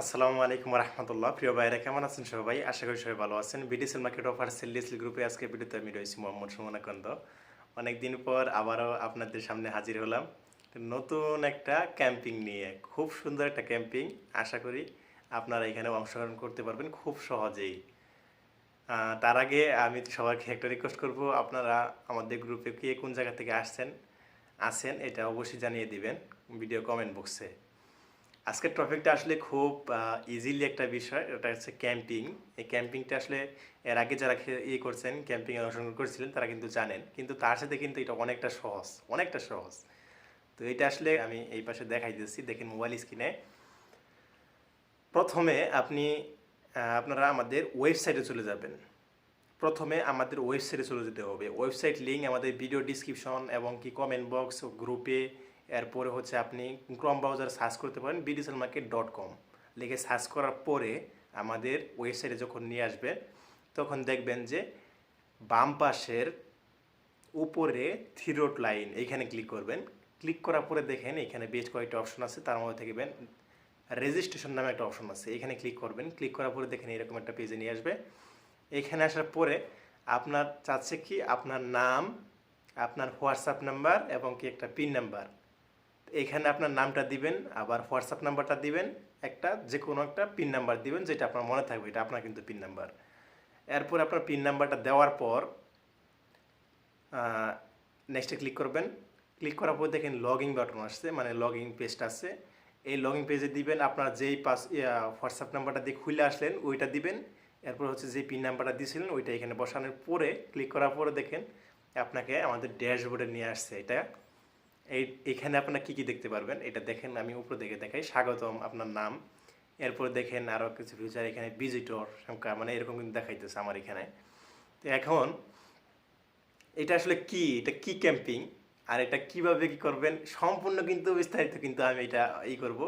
আসসালামু আলাইকুম রহমতুল্লাহ। প্রিয় ভাইরা, কেমন আছেন সবাই? আশা করি সবাই ভালো আছেন। বিডিসিল মার্কেট অফার সেলিসিল গ্রুপে আজকে ভিডিওতে আমি রয়েছি মোহাম্মদ সুমনাকান্ত অনেকদিন পর আবারও আপনাদের সামনে হাজির হলাম। নতুন একটা ক্যাম্পিং নিয়ে, খুব সুন্দর একটা ক্যাম্পিং আশা করি আপনারা এখানে অংশগ্রহণ করতে পারবেন খুব সহজেই। তার আগে আমি সবাইকে একটা রিকোয়েস্ট করব, আপনারা আমাদের গ্রুপে কে কোন জায়গা থেকে আসছেন, আছেন, এটা অবশ্যই জানিয়ে দিবেন ভিডিও কমেন্ট বক্সে আজকের টপিকটা আসলে খুব ইজিলি একটা বিষয়। ওটা হচ্ছে ক্যাম্পিং। এই ক্যাম্পিংটা আসলে এর আগে যারা ইয়ে করছেন ক্যাম্পিংয়ে অংশগ্রহণ করেছিলেন, তারা কিন্তু জানেন। কিন্তু তার সাথে কিন্তু এটা অনেকটা সহজ অনেকটা সহজ। তো এটা আসলে আমি এই পাশে দেখাই দিচ্ছি। দেখেন মোবাইল স্ক্রিনে প্রথমে আপনি আপনারা আমাদের ওয়েবসাইটে চলে যাবেন। প্রথমে আমাদের ওয়েবসাইটে চলে যেতে হবে। ওয়েবসাইট লিঙ্ক আমাদের ভিডিও ডিসক্রিপশন এবং কি কমেন্ট বক্স গ্রুপে এরপরে হচ্ছে আপনি ক্রম ব্রাউজার সার্চ করতে পারেন বিডিসেল মার্কেট ডট কম লিখে সার্চ করার পরে আমাদের ওয়েবসাইটে যখন নিয়ে আসবে, তখন দেখবেন যে বাম পাশের উপরে থ্রিরোট লাইন এইখানে ক্লিক করবেন। ক্লিক করার পরে দেখেন এখানে বেশ কয়েকটা অপশন আছে, তার মধ্যে দেখবেন রেজিস্ট্রেশন নামে একটা অপশন আছে, এখানে ক্লিক করবেন। ক্লিক করার পরে দেখেন এরকম একটা পেজে নিয়ে আসবে। এখানে আসার পরে আপনার চাচ্ছে কি? আপনার নাম, আপনার হোয়াটসঅ্যাপ নাম্বার এবং কি একটা পিন নাম্বার এখানে আপনার নামটা দিবেন, আবার হোয়াটসঅ্যাপ নাম্বারটা দিবেন, একটা যে কোনো একটা পিন নাম্বার দিবেন, যেটা আপনার মনে থাকবে, এটা আপনার কিন্তু পিন নাম্বার। এরপর আপনার পিন নাম্বারটা দেওয়ার পর নেক্সটে ক্লিক করবেন। ক্লিক করার পর দেখেন লগইন বাটন আসছে মানে লগইন পেজটা আছে। এই লগইন পেজে দিবেন, আপনার যেই পাস হোয়াটসঅ্যাপ নাম্বারটা দিয়ে খুলে আসলেন, ওইটা দিবেন। এরপর হচ্ছে যে পিন নাম্বারটা দিয়েছিলেন, ওইটা এখানে বসানোর পরে ক্লিক করার পরে দেখেন, আপনাকে আমাদের ড্যাশবোর্ডে নিয়ে আসছে এটা। এই, এখানে আপনারা কী কী দেখতে পারবেন? এটা দেখেন, আমি উপরে দেখে দেখাই। স্বাগতম আপনার নাম। এরপর দেখেন আরও কিছু ফিউচার এখানে ভিজিটর সংখ্যা মানে এরকম কিন্তু দেখাইতেছে আমার এখানে। তো এখন, এটা আসলে কি? এটা কি ক্যাম্পিং আর এটা কীভাবে কি করবেন? সম্পূর্ণ কিন্তু বিস্তারিত কিন্তু আমি এটা ই করব।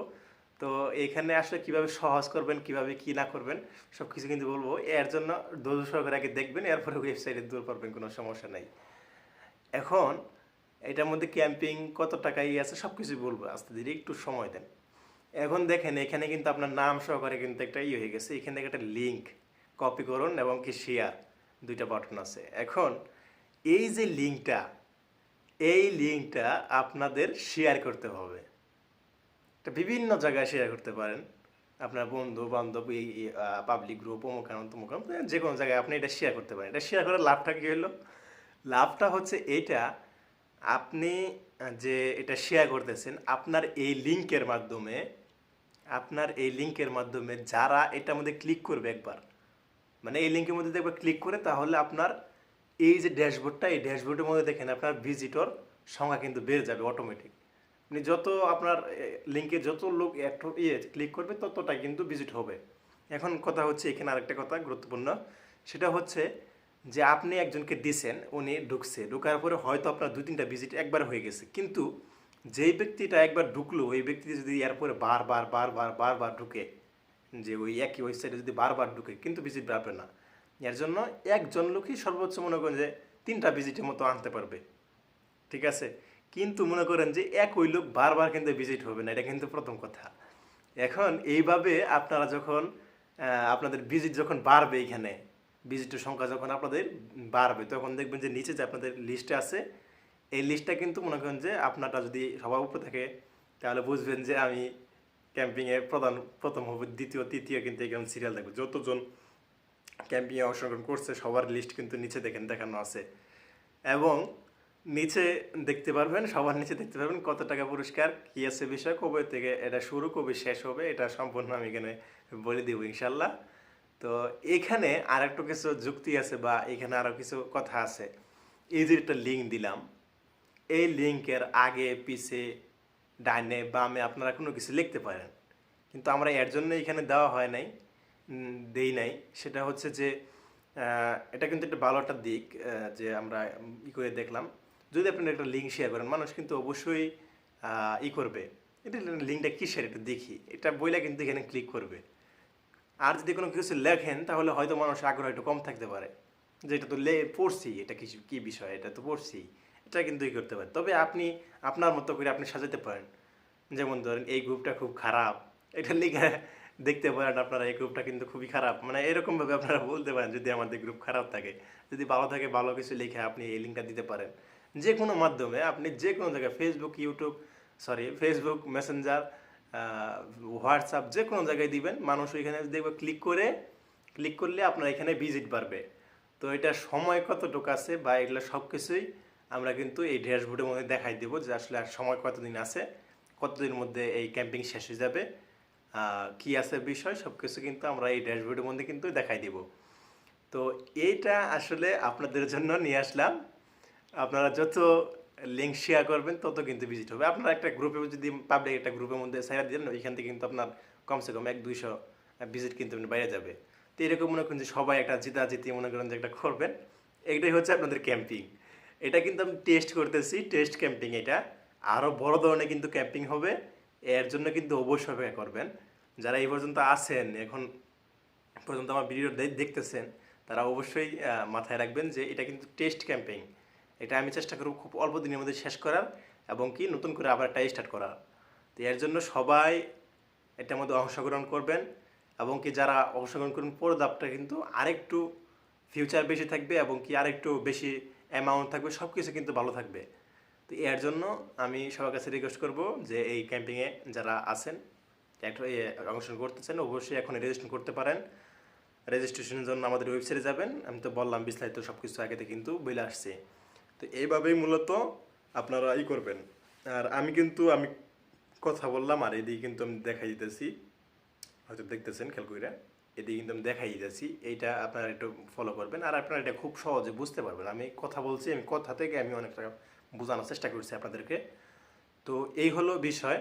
তো এখানে আসলে কীভাবে সহজ করবেন, কীভাবে কি না করবেন সব কিছু কিন্তু বলব। এর জন্য ধৈর্য সহকারে আগে দেখবেন, এরপরে ওয়েবসাইটে দূর করবেন, কোনো সমস্যা নাই। এখন এটার মধ্যে ক্যাম্পিং, কত টাকা ইয়ে আছে সব কিছু বলব, আস্তে ধীরে একটু সময় দেন। এখন দেখেন, এখানে কিন্তু আপনার নাম সহকারে কিন্তু একটা ইয়ে হয়ে গেছে, এখানে একটা লিঙ্ক কপি করুন এবং কি শেয়ার দুইটা বাটন আছে। এখন এই যে লিঙ্কটা এই লিঙ্কটা আপনাদের শেয়ার করতে হবে। এটা বিভিন্ন জায়গায় শেয়ার করতে পারেন। আপনার বন্ধু, বান্ধব, এই পাবলিক গ্রুপ অমুক আনন্দ তমুক যে কোনো জায়গায় আপনি এটা শেয়ার করতে পারেন। এটা শেয়ার করার লাভটা কী হলো? লাভটা হচ্ছে এইটা আপনি যে এটা শেয়ার করতেছেন, আপনার এই লিঙ্কের মাধ্যমে, আপনার এই লিঙ্কের মাধ্যমে যারা এটার মধ্যে ক্লিক করবে একবার মানে এই লিঙ্কের মধ্যে দেখবে ক্লিক করে, তাহলে আপনার এই যে ড্যাশবোর্ডটা এই ড্যাশবোর্ডের মধ্যে দেখেন আপনার ভিজিটর সংখ্যা কিন্তু বেড়ে যাবে অটোমেটিক আপনি যত আপনার লিঙ্কে যত লোক ইয়ে ক্লিক করবে ততটা কিন্তু ভিজিট হবে। এখন কথা হচ্ছে, এখানে আরেকটা কথা গুরুত্বপূর্ণ, সেটা হচ্ছে যে আপনি একজনকে দিছেন, উনি ঢুকছে। ঢুকার পরে হয়তো আপনার দু তিনটা ভিজিট একবার হয়ে গেছে। কিন্তু যেই ব্যক্তিটা একবার ঢুকলো, ওই ব্যক্তি যদি এরপরে বারবার বারবার বারবার ঢুকে, যে ওই একই ওয়েবসাইটে যদি বারবার ঢুকে, কিন্তু ভিজিট বাড়বে না। এর জন্য একজন লোকই সর্বোচ্চ মনে করেন যে তিনটা ভিজিটের মতো আনতে পারবে। ঠিক আছে? কিন্তু মনে করেন যে এক ওই লোক বারবার কিন্তু ভিজিট হবে না। এটা কিন্তু প্রথম কথা। এখন এইভাবে আপনারা যখন আপনাদের ভিজিট যখন বাড়বে এখানে ভিজিটের সংখ্যা যখন আপনাদের বাড়বে, তখন দেখবেন যে নিচে যে আপনাদের লিস্টে আছে, এই লিস্টটা কিন্তু মনে করেন যে আপনারটা যদি সবার উপরে থাকে, তাহলে বুঝবেন যে আমি ক্যাম্পিংয়ে প্রধান, প্রথম হব, দ্বিতীয়, তৃতীয় কিন্তু এখানে সিরিয়াল থাকবে যতজন ক্যাম্পিংয়ে অংশগ্রহণ করছে, সবার লিস্ট কিন্তু নিচে দেখেন, দেখানো আছে। এবং নিচে দেখতে পারবেন, সবার নিচে দেখতে পারবেন কত টাকা পুরস্কার, কী আছে বিষয়, কবে থেকে এটা শুরু, কবে শেষ হবে, এটা সম্পূর্ণ আমি এখানে বলে দিব ইনশাল্লাহ। তো এখানে আর একটু কিছু যুক্তি আছে বা এখানে আরও কিছু কথা আছে। এই যে একটা লিঙ্ক দিলাম, এই লিঙ্কের আগে, পিছে ডাইনে বামে আপনারা কোনো কিছু লিখতে পারেন। কিন্তু আমরা এর জন্য এখানে দেওয়া হয় নাই দেই নাই। সেটা হচ্ছে যে এটা কিন্তু একটা ভালো একটা দিক যে আমরা ই করে দেখলাম। যদি আপনি একটা লিঙ্ক শেয়ার করেন, মানুষ কিন্তু অবশ্যই ই করবে। এটা লিঙ্কটা কিসের? এটা দেখি। এটা বইলে কিন্তু এখানে ক্লিক করবে। আর যদি কোনো কিছু লেখেন, তাহলে হয়তো মানুষ আগ্রহ একটু কম থাকতে পারে। যে এটা তো লে পড়ছি, এটা কিছু কী বিষয়? এটা তো পড়ছি। এটা কিন্তু ই করতে পারে। তবে আপনি, আপনার মতো করে আপনি সাজাতে পারেন। যেমন ধরেন, এই গ্রুপটা খুব খারাপ। এটা লিখে দেখতে পারেন আপনারা, এই গ্রুপটা কিন্তু খুবই খারাপ। মানে এরকমভাবে আপনারা বলতে পারেন, যদি আমাদের গ্রুপ খারাপ থাকে। যদি ভালো থাকে, ভালো কিছু লিখে আপনি এই লিঙ্কটা দিতে পারেন। যে কোনো মাধ্যমে আপনি যে কোনো জায়গায় Facebook YouTube sorry Facebook Messenger WhatsApp যে কোনো জায়গায় দিবেন, মানুষ ওইখানে দেখবে ক্লিক করে ক্লিক করলে আপনার এখানে ভিজিট বাড়বে। তো এটা সময় কতটুকু আছে বা এগুলো সব কিছুই আমরা কিন্তু এই ড্যাশবোর্ডের মধ্যে দেখাই দেব যে আসলে আর সময় কতদিন আছে, কতদিনের মধ্যে এই ক্যাম্পিং শেষ হয়ে যাবে কি আছে বিষয় সব কিছু কিন্তু আমরা এই ড্যাশবোর্ডের মধ্যে কিন্তু দেখাই দিব। তো এইটা আসলে আপনাদের জন্য নিয়ে আসলাম। আপনারা যত লিঙ্ক শেয়ার করবেন, তত কিন্তু ভিজিট হবে। আপনারা একটা গ্রুপে যদি পাবলিক একটা গ্রুপের মধ্যে সাইরা দেন ওইখান থেকে কিন্তু আপনার কমসে কম এক দুইশো ভিজিট কিন্তু বাইরে যাবে। তো এরকম মনে করেন যে সবাই একটা জিতা জিতি মনে করেন যে একটা করবেন। এইটাই হচ্ছে আপনাদের ক্যাম্পিং এটা কিন্তু আমি টেস্ট করতেছি টেস্ট ক্যাম্পিং এটা। আরও বড় ধরনের কিন্তু ক্যাম্পিং হবে। এর জন্য কিন্তু অবশ্যই অপেক্ষা করবেন। যারা এই পর্যন্ত আছেন, এখন পর্যন্ত আমার ভিডিও দেখতেছেন, তারা অবশ্যই মাথায় রাখবেন যে এটা কিন্তু টেস্ট ক্যাম্পেইন এটা আমি চেষ্টা করব খুব অল্প দিনের মধ্যে শেষ করার এবং কি নতুন করে আবার একটা স্টার্ট করার। তো এর জন্য সবাই এটার মধ্যে অংশগ্রহণ করবেন এবং কি যারা অংশগ্রহণ করবেন পরে দাপটা কিন্তু আরেকটু ফিউচার বেশি থাকবে এবং কি আরেকটু বেশি অ্যামাউন্ট থাকবে সব কিছু কিন্তু ভালো থাকবে। তো এর জন্য আমি সবার কাছে রিকোয়েস্ট করব যে এই ক্যাম্পিংয়ে যারা আছেন, একটা অংশগ্রহণ করতেছেন, অবশ্যই এখন রেজিস্ট্রেশন করতে পারেন। রেজিস্ট্রেশনের জন্য আমাদের ওয়েবসাইটে যাবেন। আমি তো বললাম, বিস্তারিত সব কিছু আগেতে কিন্তু বলে আসছে। তো এইভাবেই মূলত আপনারা ই করবেন। আর আমি কিন্তু, আমি কথা বললাম, আর এদিকে কিন্তু আমি দেখাই দিতেছি। হয়তো দেখতেছেন, খেয়াল করে এদিকে কিন্তু আমি দেখাই দিতেছি। এইটা আপনারা একটু ফলো করবেন। আর আপনারা এটা খুব সহজে বুঝতে পারবেন। আমি কথা বলছি, আমি কথা থেকে আমি অনেকটা বোঝানোর চেষ্টা করছি আপনাদেরকে। তো এই হলো বিষয়।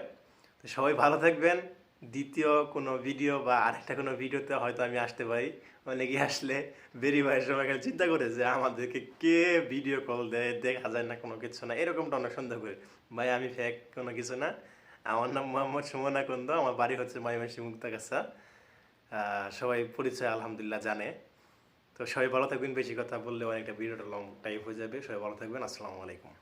তো সবাই ভালো থাকবেন। দ্বিতীয় কোনো ভিডিও বা আরেকটা কোনো ভিডিওতে হয়তো আমি আসতে পারি। অনেকে আসলে বেরি সময় খালি চিন্তা করে যে আমাদেরকে কে ভিডিও কল দেয় দেখা যায় না কোনো কিছু না। এরকমটা অনেক সন্দেহ করে। ভাই আমি ফেক কোনো কিছু না। আমার নাম মোহাম্মদ সুমনা কন্দ আমার বাড়ি হচ্ছে মাইমাসি মুক্তাগাছা। আহ, সবাই পরিচয় আলহামদুলিল্লাহ জানে। তো সবাই ভালো থাকবেন। বেশি কথা বললে অনেকটা ভিডিওটা লং টাইপ হয়ে যাবে। সবাই ভালো থাকবেন। আসসালামু আলাইকুম।